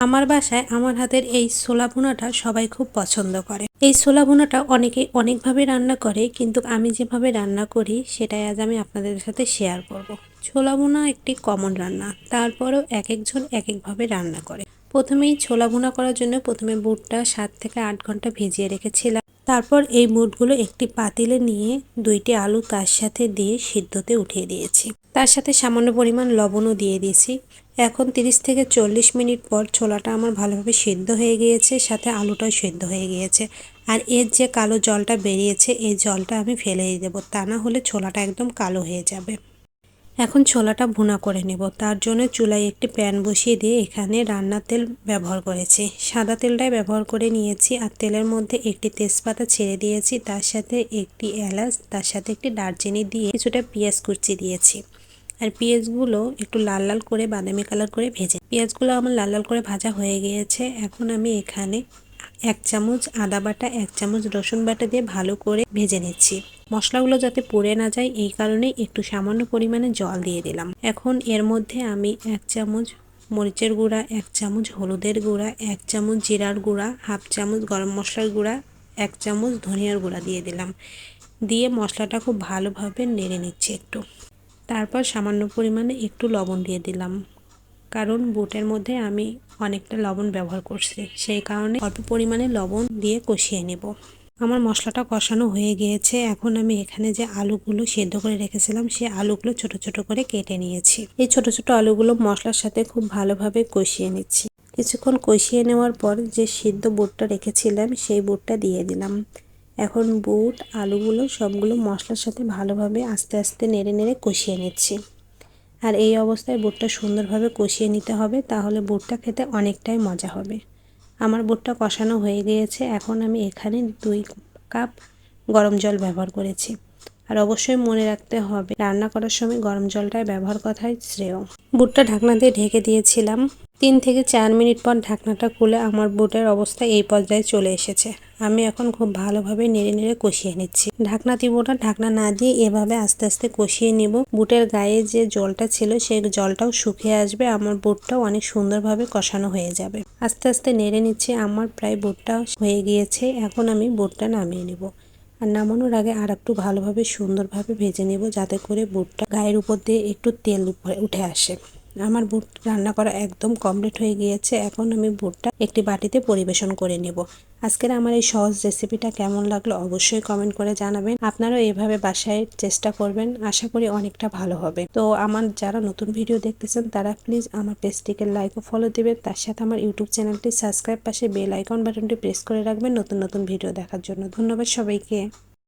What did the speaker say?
আমার বাসায় আমার হাতের এই ছোলা ভুনাটা সবাই খুব পছন্দ করে। এই ছোলা ভুনাটা অনেকে অনেকভাবে রান্না করে, কিন্তু আমি যেভাবে রান্না করি, সেটাই আজ আমি আপনাদের সাথে শেয়ার করব। ছোলা ভুনা একটি কমন রান্না, তারপরেও এক একজন এক একভাবে রান্না করে। প্রথমেই ছোলা ভুনা করার জন্য প্রথমে বুটটা সাত থেকে আট ঘণ্টা ভিজিয়ে রেখেছিলাম। তারপর এই বুটগুলো একটি পাতিলে নিয়ে দুইটি আলু তার সাথে দিয়ে সিদ্ধতে উঠিয়ে দিয়েছি। তার সাথে সামান্য পরিমাণ লবণও দিয়ে দিয়েছি। এখন 30 থেকে চল্লিশ মিনিট পর ছোলাটা আমার ভালোভাবে সেদ্ধ হয়ে গিয়েছে, সাথে আলুটাও সেদ্ধ হয়ে গিয়েছে। আর এর যে কালো জলটা বেরিয়েছে, এই জলটা আমি ফেলে দেবো, তা না হলে ছোলাটা একদম কালো হয়ে যাবে। এখন ছোলাটা ভুনা করে নেব, তার জন্য চুলায় একটি প্যান বসিয়ে দিয়ে এখানে রান্নার তেল ব্যবহার করেছি। সাদা তেলটাই ব্যবহার করে নিয়েছি, আর তেলের মধ্যে একটি তেজপাতা ছেড়ে দিয়েছি, তার সাথে একটি এলাচ, তার সাথে একটি দারচিনি দিয়ে কিছুটা পেঁয়াজ কুচি দিয়েছি। আর পেঁয়াজগুলো একটু লাল লাল করে, বাদামি কালার করে ভেজে পেঁয়াজগুলো আমার লাল লাল করে ভাজা হয়ে গিয়েছে। এখন আমি এখানে এক চামচ আদা বাটা, এক চামচ রসুন বাটা দিয়ে ভালো করে ভেজে নিচ্ছি। মশলাগুলো যাতে পুড়ে না যায়, এই কারণে একটু সামান্য পরিমাণে জল দিয়ে দিলাম। এখন এর মধ্যে আমি এক চামচ মরিচের গুঁড়া, এক চামচ হলুদের গুঁড়া, এক চামচ জিরার গুঁড়া, হাফ চামচ গরম মশলার গুঁড়া, এক চামচ ধনিয়ার গুঁড়া দিয়ে দিলাম। দিয়ে মশলাটা খুব ভালোভাবে নেড়ে নিচ্ছি একটু। তারপর সামান্য পরিমাণে একটু লবণ দিয়ে দিলাম। কারণ বুটের মধ্যে আমি অনেকটা লবণ ব্যবহার করছি। সেই কারণে অল্প পরিমাণে লবণ দিয়ে কষিয়ে নেব। আমার মশলাটা কষানো হয়ে গিয়েছে। এখন আমি এখানে যে আলুগুলো সেদ্ধ করে রেখেছিলাম সেই আলুগুলো ছোট ছোট করে কেটে নিয়েছি। এই ছোট ছোট আলুগুলো মশলার সাথে খুব ভালোভাবে কষিয়ে নিচ্ছি। কিছুক্ষণ কষিয়ে নেওয়ার পর যে সিদ্ধ বুটটা রেখেছিলাম, সেই বুটটা দিয়ে দিলাম। এখন বুট, আলুগুলো সবগুলো মশলার সাথে ভালোভাবে আস্তে আস্তে নেড়ে নেড়ে কষিয়ে নিচ্ছি। আর এই অবস্থায় বুটটা সুন্দরভাবে কষিয়ে নিতে হবে, তাহলে বুটটা খেতে অনেকটাই মজা হবে। আমার বুটটা কষানো হয়ে গিয়েছে, এখন আমি এখানে দুই কাপ গরম জল ব্যবহার করেছি। আর অবশ্যই মনে রাখতে হবে, রান্না করার সময় গরম জলটাই ব্যবহার কথাই শ্রেয়। বুটটা ঢাকনা দিয়ে ঢেকে দিয়েছিলাম। তিন থেকে চার মিনিট পর ঢাকনাটা খুলে আমার বুটের অবস্থা এই পর্যায়ে চলে এসেছে। আমি এখন খুব ভালোভাবে নেড়ে নেড়ে কষিয়ে নিচ্ছি। ঢাকনা দিব না, ঢাকনা না দিয়ে এভাবে আস্তে আস্তে কষিয়ে নিব। বুটের গায়ে যে জলটা ছিল সেই জলটাও শুকিয়ে আসবে, আমার বুটটাও অনেক সুন্দরভাবে কষানো হয়ে যাবে। আস্তে আস্তে নেড়ে নিচ্ছি, আমার প্রায় বুটটা হয়ে গিয়েছে। এখন আমি বুটটা নামিয়ে নিব। আর নামানোর আগে আর একটু ভালোভাবে সুন্দরভাবে ভেজে নেব যাতে করে বুটটা গায়ের উপর দিয়ে একটু তেল উঠে আসে। আমার বুট রান্না করা একদম কমপ্লিট হয়ে গিয়েছে। এখন আমি বুটটা একটি বাটিতে পরিবেশন করে নেব। আজকের আমার এই সহজ রেসিপিটা কেমন লাগল অবশ্যই কমেন্ট করে জানাবেন। আপনারাও এভাবে বাসায় চেষ্টা করবেন, আশা করি অনেকটা ভালো হবে। তো আমার যারা নতুন ভিডিও দেখতেছেন, তারা প্লিজ আমার পেজটিকে লাইক ও ফলো দিবেন। তার সাথে আমার ইউটিউব চ্যানেলটি সাবস্ক্রাইব পাশে বেল আইকন বাটনটি প্রেস করে রাখবেন নতুন নতুন ভিডিও দেখার জন্য। ধন্যবাদ সবাইকে।